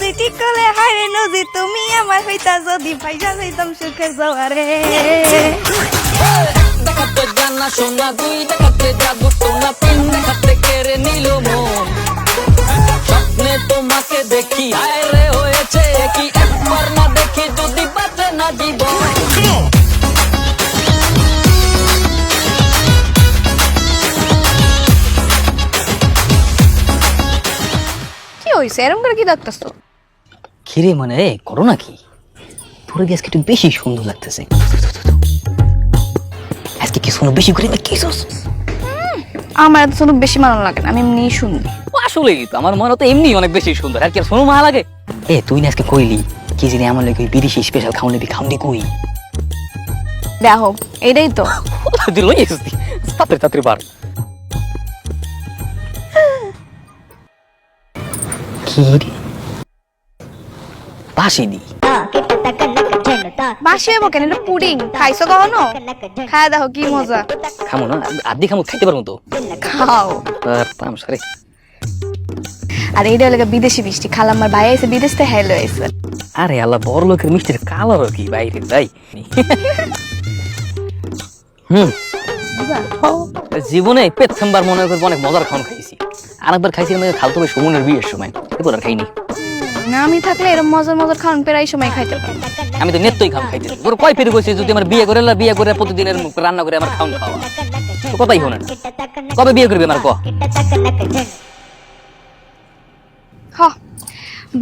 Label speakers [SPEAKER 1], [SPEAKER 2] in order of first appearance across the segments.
[SPEAKER 1] দুইটি কলে হারে নদী তুমি আমার হইতা যদি ভাইসা যাইতাম সুখে জোয়ারে।
[SPEAKER 2] দেখাতে জানা সোনা দুই, দেখাতে জাদু সোনা তিন, দেখাতে কেড়ে নিল মন। স্বপ্নে তোমাকে দেখি আয় রে হয়েছে কি? একবার না দেখি যদি বাঁচে না জীবন।
[SPEAKER 1] হইছে এরম করে কি দেখতেছো?
[SPEAKER 3] খিরে মানে করো নাকি? তোর আজকে একটু বেশি সুন্দর লাগতেছে। আজকে কি শোনো বেশি করে কি
[SPEAKER 1] আমার এত শুনুক বেশি মানানো লাগে না আমি এমনি শুনি
[SPEAKER 3] আসলেই তো আমার মনে তো এমনি অনেক বেশি সুন্দর আর কি আর শোনো মা লাগে? এ তুই না আজকে কইলি কি জানি আমার লাগে বিদেশি স্পেশাল খাওয়ান লিবি খাওয়ান দি কই?
[SPEAKER 1] দেখো এইটাই তো।
[SPEAKER 3] দিল তাড়াতাড়ি তাড়াতাড়ি বার। কি বাসি দি
[SPEAKER 1] বাসি হইব কেন? এটা পুডিং। খাইছো কখনো? খায় দেখো কি মজা।
[SPEAKER 3] খামো না আদি খামো খাইতে পারব তো।
[SPEAKER 1] খাও।
[SPEAKER 3] পাম সারে।
[SPEAKER 1] আর এইটা হলো বিদেশি মিষ্টি। খালাম আমার ভাই আইসে বিদেশ থেকে হ্যালো আইসে
[SPEAKER 3] আরে আল্লাহ বড় লোকের মিষ্টির কালারও কি বাইরে তাই হুম। জীবনে প্রথমবার মনে করব অনেক মজার খাওয়ান খাইছি। আরেকবার খাইছি আমাকে খালতো ভাই সুমনের বিয়ের সময়। এরপর আর খাইনি।
[SPEAKER 1] না আমি থাকলে এরকম মজার মজার খাওয়ান প্রায় সময় খাইতে
[SPEAKER 3] আমি তো নেত্যই খাম খাইতে ওর কয় পেরে বসে যদি আমার বিয়ে করে বিয়ে করে প্রতিদিনের রান্না করে আমার খাওয়ান খাওয়া। কথাই হনে না। কবে বিয়ে করবি আমার ক?
[SPEAKER 1] হ।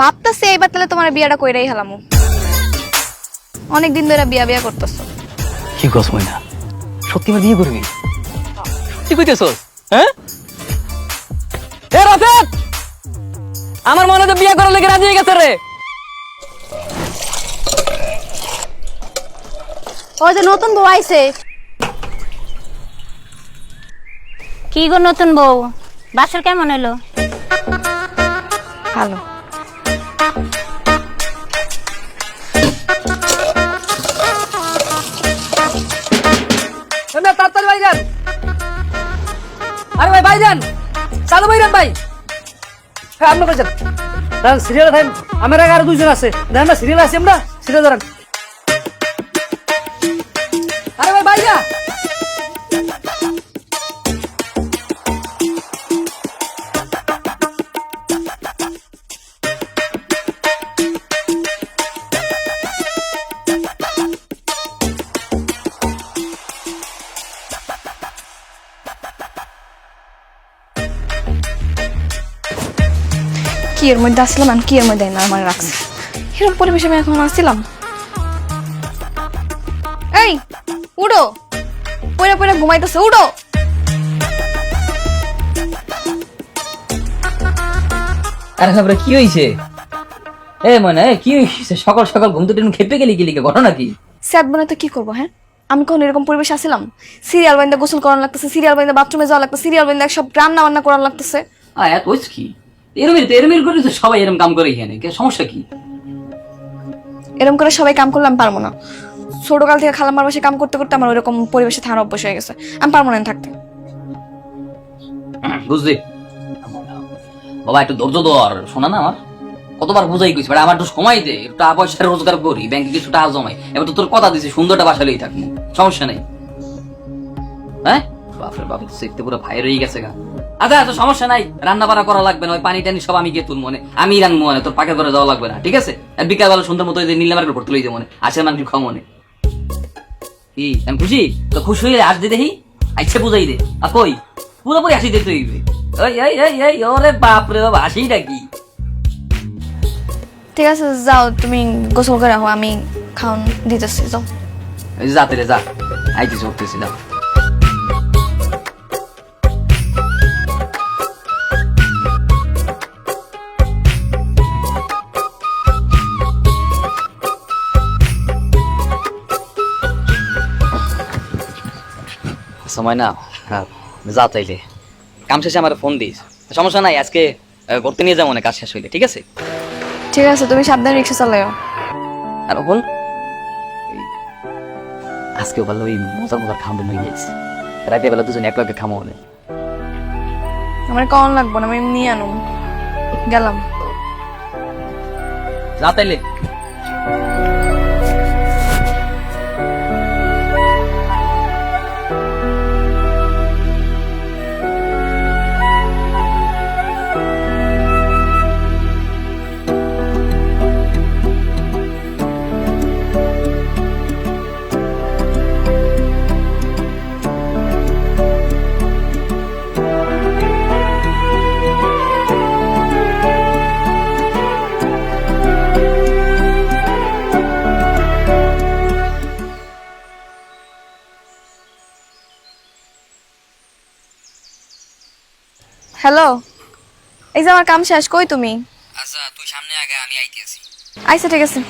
[SPEAKER 1] ভাবতাছি এইবার তাহলে তোমার বিয়াটা কইরাই হেলামু। অনেকদিন ধরে বিয়া বিয়া করতেছো।
[SPEAKER 3] কি গছ ময়না সত্যি আমার বিয়ে করবি? কি কইতেছস? হ্যাঁ? আমার মনে হয় বিয়ে করার লেগে রাজি হয়ে গেছে রে।
[SPEAKER 4] ওই যে নতুন বউ আইছে। কি গো নতুন বউ? বাসর কেমন হলো
[SPEAKER 1] ভালো।
[SPEAKER 3] তাড়াতাড়ি ভাইজান আরে ভাই ভাইজান চালু ভাইজান ভাই।
[SPEAKER 5] হ্যাঁ আপনি কইছেন সিরিয়াল থাকেন। আমার আগে দুইজন আছে। না সিরিয়াল আছে আমরা। সিরিয়াল দাঁড়ান।
[SPEAKER 1] কি এর মধ্যে আসলাম আমি কি এর মধ্যে না আমার রাখছি এরকম পরিবেশে আমি এখন আসছিলাম। এই উড়ো। পয়রা পয়রা ঘুমাইতেছে উড়ো।
[SPEAKER 3] আরে তারপরে কি হইছে? এ মানে কি হইছে? সকাল সকাল ঘুম থেকে খেপে গেলি কি লিখে? ঘটনা কি?
[SPEAKER 1] স্যাড বনে তো কি করব হ্যাঁ? আমি কখন এরকম পরিবেশে আসছিলাম সিরিয়াল বাইন্দা গোসল করানো লাগতেছে সিরিয়াল বাইন্দা বাথরুমে যাওয়া লাগতেছে সিরিয়াল বাইন্দা সব রান্না বান্না করানো লাগতেছে।
[SPEAKER 3] আ এত হইছে কি? এরমের তো এরমের করে তো সবাই এরম কাম করে এখানে। সমস্যা কি?
[SPEAKER 1] এরকম করে সবাই কাম করলে আমি পারব না। ছোটকাল থেকে খালাম্মার বাসায় কাম করতে করতে আমার ওরকম পরিবেশে থাকার অভ্যাস হয়ে গেছে। আমি পারব না থাকতে।
[SPEAKER 3] বুঝলি? বাবা একটু ধৈর্য ধর। শোনা না আমার? কতবার বুঝাই গেছি আমার একটু সময় দে। একটু টাকা পয়সা রোজগার করি ব্যাংকে কিছু টাকা জমাই। এবার তো তোর কথা দিছি সুন্দরটা বাসালেই থাকব সমস্যা নেই। হ্যাঁ? বাপরে বাপ দেখতে পুরো ভাই রয়ে গেছে গা। আচ্ছা এত সমস্যা নাই। রান্না বান্না করা লাগবে না ওই পানি টানি সব আমি গিয়ে তুল মনে। আমি রান্না মনে তোর পাকে করে যাওয়া লাগবে না ঠিক আছে? আর বিকাল বেলা সুন্দর মতো নীল মার্কেট ভর্তি লই মনে আসে মানুষ খাও মনে। কি আমি খুশি? তো খুশি হয়ে আস দে দেখি আচ্ছা বুঝাই দে। আর কই? পুরোপুরি হাসি দিতে হইবে। ওই এই এই এই ওরে বাপ রে বাপ হাসিটা কি?
[SPEAKER 1] ঠিক আছে যাও তুমি গোসল করে রাখো আমি খাওন দিতেছি যাও।
[SPEAKER 3] এই যে যা আইতেছি উঠতেছি যা সময় না? হ্যাঁ, যা চাইলে কাম শেষে আমার ফোন দিস। সমস্যা নাই আজকে ঘুরতে নিয়ে যাব না কাজ শেষ হইলে ঠিক আছে?
[SPEAKER 1] ঠিক আছে তুমি সাবধানে রিক্সা চালাও
[SPEAKER 3] আর বল আজকে ভালো ওই মজার মজার খামো নিয়ে গেছি। রাতে বেলা দুজন এক লগে খামো বলে
[SPEAKER 1] আমার কখন লাগবো না? আমি নিয়ে আনো গেলাম।
[SPEAKER 3] যা তাইলে।
[SPEAKER 1] হ্যালো? এই যে আমার কাম শেষ কই তুমি?
[SPEAKER 3] আচ্ছা তুই সামনে আগে আমি আইতেছি।
[SPEAKER 1] আচ্ছা ঠিক আছে।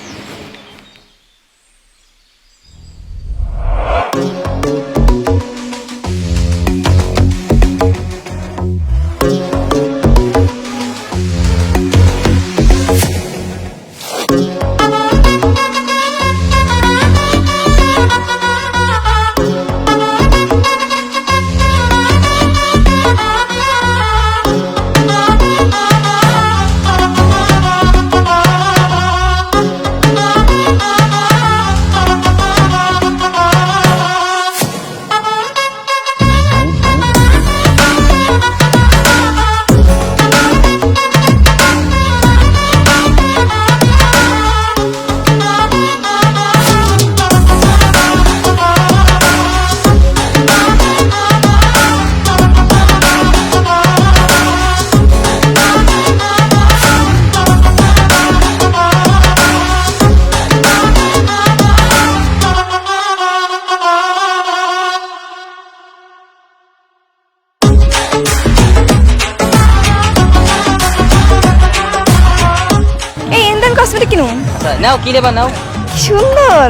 [SPEAKER 3] নাও কি নেবা নাও
[SPEAKER 1] কি সুন্দর।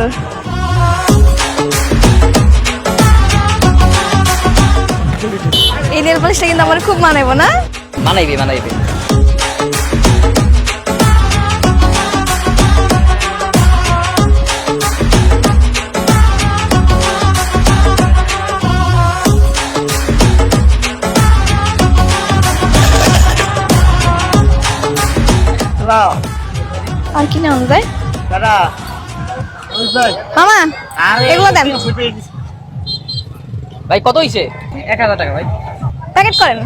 [SPEAKER 1] এই নেল পালিশটা কিন্তু আমার খুব মানাইবো না?
[SPEAKER 3] বানাইবে বানাইবে
[SPEAKER 1] আর কি নেওয়া যায় মামা এগুলো দেন।
[SPEAKER 3] ভাই কত হইছে? এক হাজার টাকা ভাই।
[SPEAKER 1] প্যাকেট করেন।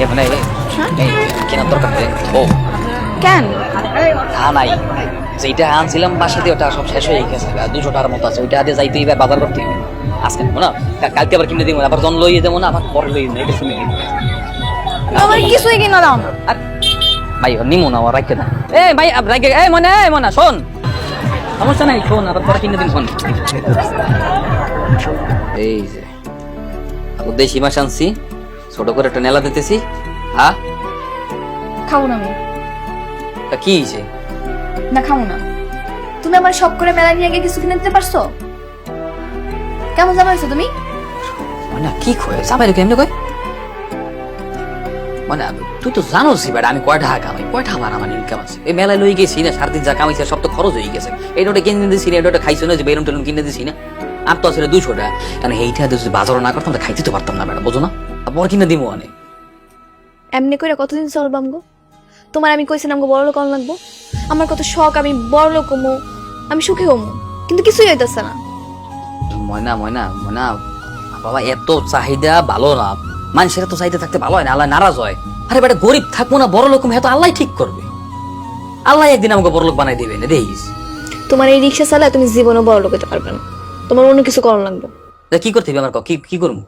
[SPEAKER 3] এ মানে কেনার দরকার নেই। ও।
[SPEAKER 1] কেন?
[SPEAKER 3] তা নাই যেটা আনছিলাম বাসা দিয়ে ওটা সব শেষ হয়ে গেছে। দুশো টাকার মতো আছে ওইটা দিয়ে যাইতে এবার বাজার করতে হবে আজকে নেব না? কালকে আবার কিনে দিব আবার জন লইয়ে দেবো না আবার পরে লইয়ে দেবো এটা শুনে
[SPEAKER 1] আমার কিছুই কিনা
[SPEAKER 3] ভাই নিমো না ওর রাখতে না এ ভাই রাখে এই মনে এই মনে শোন। সমস্যা নাই শোন আবার পরে কিনে দিন শোন। এই যে দেশি মাছ আনছি ছোট করে একটা নেলা দিতেছি হ্যাঁ?
[SPEAKER 1] খাব না আমি।
[SPEAKER 3] কি হয়েছে
[SPEAKER 1] না খাব না। তুমি আমার শখ করে মেলা নিয়ে গিয়ে কিছু কিনে দিতে পারছ? কেমন জামা হয়েছো তুমি?
[SPEAKER 3] মানে কি কয়? জামাই কেমনে কয়? মানে তুই তো জানোস বেটা আমি কয়টা টাকা কামাই কয়টা আমার আমার ইনকাম আছে? এই মেলায় লই গেছি না সারা দিন যা কামাইছে সব তো খরচ হয়ে গেছে। এই নোটে কিনে দিয়েছি না এই নোটে খাইছো না যে বেলুন টেলুন কিনে দিছি না। আর তো আসলে দুশো টাকা। কারণ এইটা যদি বাজারও না করতাম তো খাইতে তো পারতাম না বেটা বোঝো না? পরে কিনে দিব অনেক।
[SPEAKER 1] এমনি করে কতদিন চলবো আমগো তোমার আমি কইছিলাম আমগো বড় লোক লাগবো। আমার কত শখ আমি বড় লোক হমু আমি সুখী হমু কিন্তু কিছুই হইতেছে না।
[SPEAKER 3] ময়না ময়না ময়না বাবা এত চাহিদা ভালো না। মানুষের তো চাহিদা থাকতে ভালো হয় না আল্লাহ নারাজ হয়। আরে বেটা গরিব থাকব না বড় লোক হয়তো আল্লাহ ঠিক করবে। আল্লাহ একদিন আমাকে বড় লোক বানাই দিবে না দেখিস।
[SPEAKER 1] তোমার এই রিক্সা চালায় তুমি জীবনে বড় লোক হতে পারবে না। তোমার অন্য কিছু করার লাগবে।
[SPEAKER 3] তা কি করতে হবে আমার কি কি করব?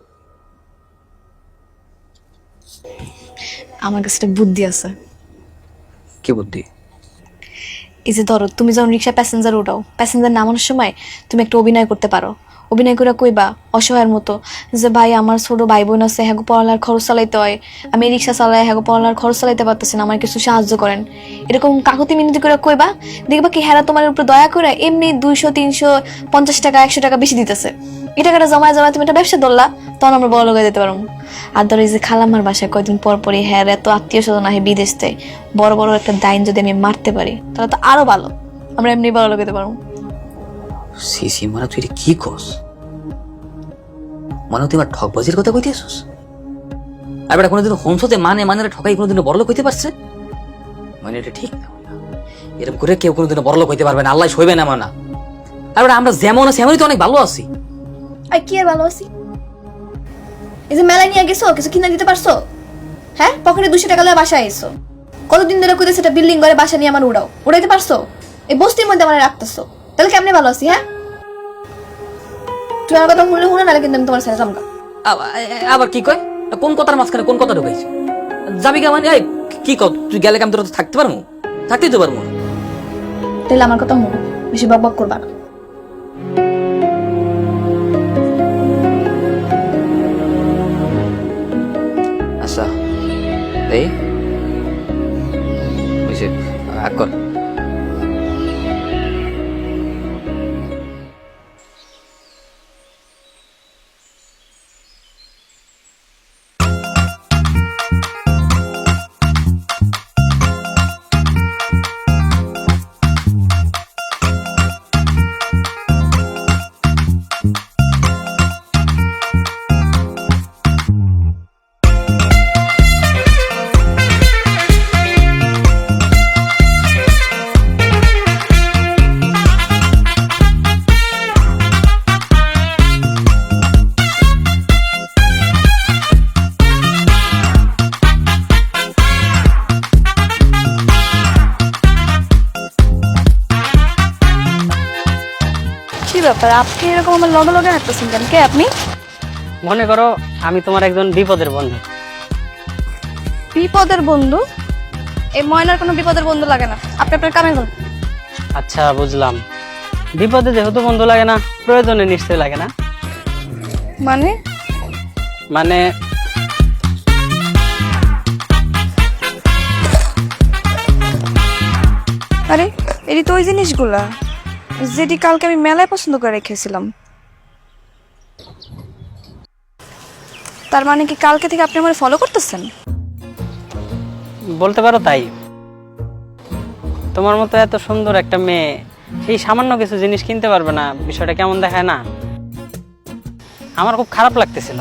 [SPEAKER 1] আমার কাছে একটা বুদ্ধি আছে।
[SPEAKER 3] কি বুদ্ধি?
[SPEAKER 1] এই যে ধরো, তুমি যখন রিক্সা প্যাসেঞ্জার উঠাও প্যাসেঞ্জার নামানোর সময় তুমি একটা অভিনয় করতে পারো। অভিনয় করে কইবা, অসহায়ের মতো, যে ভাই, আমার ছোট ভাই বোন আছে, হ্যাগো পড়ালার খরচ চালাইতে হয়। আমি রিক্সা চালাই, হ্যাগো পড়ালার খরচ চালাইতে পারতেছি না, আমার কিছু সাহায্য করেন। এরকম কাকুতি মিনতি করে কইবা, দেখবা কি হেরা তোমার উপর দয়া করে এমনি দুইশো, তিনশো, পঞ্চাশ টাকা, একশো টাকা বেশি দিতেছে। এই টাকাটা জমায় জমায় তুমি একটা ব্যবসা ধরলা, তখন আমরা বড় হয়ে যেতে পারব। আর ধরো এই যে খালাম্মার বাসায় কয়দিন পর পরই হ্যাঁ এত আত্মীয় স্বজন আহে বিদেশ থেকে বড় বড় একটা দাইন যদি আমি মারতে পারি তাহলে তো আরও ভালো। আমরা এমনি লোক হতে পারব।
[SPEAKER 3] সিসি মানে তুই কি কস মানে তুই আমার ঠকবাজির কথা কইতে আসুস? আর বেটা কোনোদিন হোমসতে মানে মানে ঠকাই কোনোদিন বড়লোক হইতে পারছে? মানে এটা ঠিক না এরকম করে কেউ কোনোদিন বড়লোক হইতে পারবে না আল্লাহ সইবে না মানা। আর আমরা যেমন আছি এমনই তো অনেক ভালো আছি।
[SPEAKER 1] আর কি আর ভালো আছি? এই যে মেলায় নিয়ে গেছো কিছু কিনা দিতে পারছ? হ্যাঁ? পকেটে দুশো টাকা লয়ে বাসায় এসো কতদিন ধরে কইতে সেটা বিল্ডিং করে বাসা নিয়ে আমার উড়াও। উড়াইতে পারছ? এই বস্তির মধ্যে আমার রাখতেছো। তাহলে কেমনে ভালো আছি হ্যাঁ? তুমি আমার কথা শুনলে শুনে নাহলে কিন্তু আমি তোমার সাথে জমকা
[SPEAKER 3] আবার কি কয়? কোন কথার মাঝখানে কোন কথা ঢুকাইছে? যাবি কে মানে কি কর? তুই গেলে কি আমি তোর থাকতে পারব? থাকতেই তো পারব
[SPEAKER 1] তাহলে আমার কথা শুনো বেশি বক বক করবা না।
[SPEAKER 3] এই
[SPEAKER 1] ব্যাপার আপনি এরকম আমার লগে লগে হাঁটতেছেন কেন? কে আপনি?
[SPEAKER 5] মনে করো আমি তোমার একজন বিপদের বন্ধু।
[SPEAKER 1] বিপদের বন্ধু? এই ময়নার কোনো বিপদের বন্ধু লাগে না। আপনি আপনার কামে যান
[SPEAKER 5] আচ্ছা বুঝলাম। বিপদে যেহেতু বন্ধু লাগে না প্রয়োজনে নিশ্চয়ই লাগে না।
[SPEAKER 1] মানে?
[SPEAKER 5] মানে
[SPEAKER 6] আরে এটি তো ওই জিনিসগুলা। যেটি কালকে আমি মেলায় পছন্দ করে রেখেছিলাম। তার মানে কি কালকে থেকে আপনি আমার ফলো করতেছেন?
[SPEAKER 5] বলতে পারো তাই। তোমার মতো এত সুন্দর একটা মেয়ে সেই সামান্য কিছু জিনিস কিনতে পারবে না, বিষয়টা কেমন দেখায় না? আমার খুব খারাপ লাগতেছিল।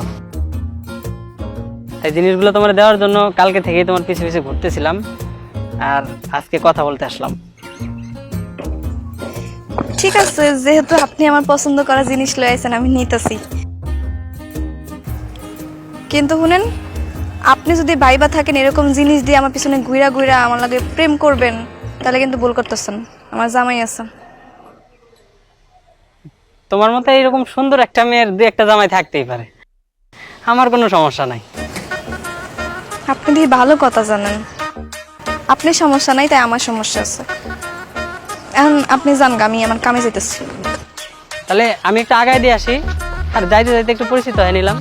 [SPEAKER 5] তাই জিনিসগুলো তোমার দেওয়ার জন্য কালকে থেকেই তোমার পিছে পিছে ঘুরতেছিলাম, আর আজকে কথা বলতে আসলাম।
[SPEAKER 6] ঠিক আছে যেহেতু আপনি আমার পছন্দ করা জিনিস লয়ে আইছেন আমি নিতেছি। কিন্তু শুনেন আপনি যদি ভাইবা থাকেন এরকম জিনিস দিয়ে আমার পিছনে ঘুরা ঘুরা আমার লাগে প্রেম করবেন তাহলে কিন্তু ভুল করতেছেন। আমার জামাই আছে।
[SPEAKER 5] তোমার মতো এরকম সুন্দর একটা মেয়ের দু একটা জামাই থাকতেই পারে। আমার কোনো সমস্যা নাই।
[SPEAKER 6] আপনি দিয়ে ভালো কথা জানেন। আপনি সমস্যা নাই তাই আমার সমস্যা আছে। এখন আপনি যান আমি আমার কামে যেতেছি
[SPEAKER 5] তাহলে আমি একটু আগায় দিয়ে আসি। আর যাইতে যাইতে একটু পরিচিত হয়ে নিলাম।